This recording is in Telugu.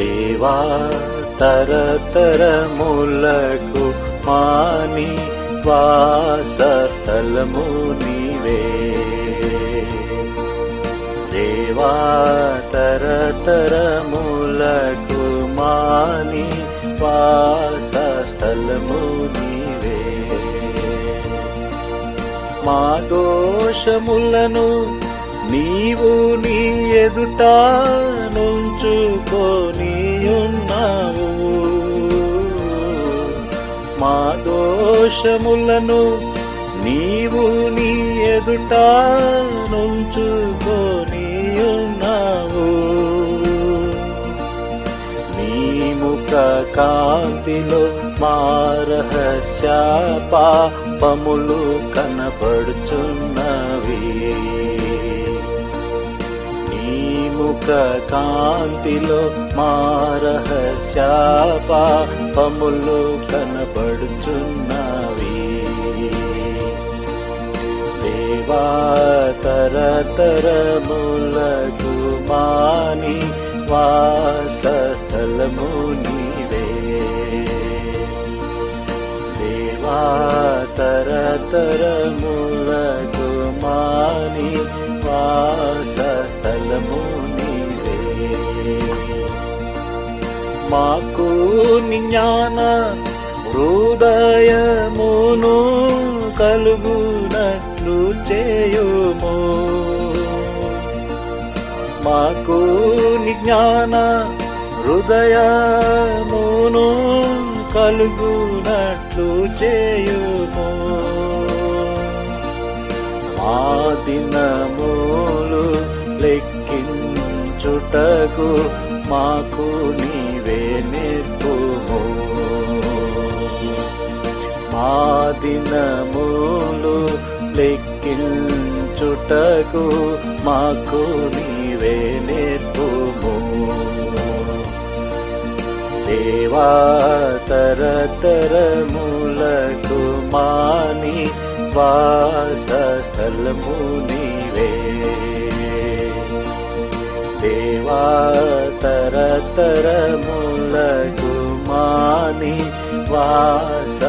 దేవా తరతరములకు మాని వాసస్థలము నీవే. దేవా తరతరములకు మాని వాసస్థలము నీవే. మా దోషములను నీవు నీ ఎదుట నుంచుకొని ఉన్నావు మా దోషములను నీవు నీ ఎదుట నుంచుకొని ఉన్నావు నీ ముఖ కాంతిలో మా రహస్య పాపములు కనపడుచు ముఖ కాంతిలో మా రహస్య పాపములు కనబడుచున్నవి. దేవా తరతరములకు మాని వాసస్థలము నీవే. దేవా తరతరము మాకు జ్ఞాన హృదయమును కలుగునట్లు చేయుము. మాకు నిజ్ఞాన హృదయమును కలుగునట్లు చేయుము. మా దినములు లెక్కించుటకు మాకు నీ నేర్పుము మా దినములు లెక్కించుటకు మాకు నీవే నేర్పుము దేవా తరతరములకు మాని వాసస్థలము నీవే దేవా తరతరము Was.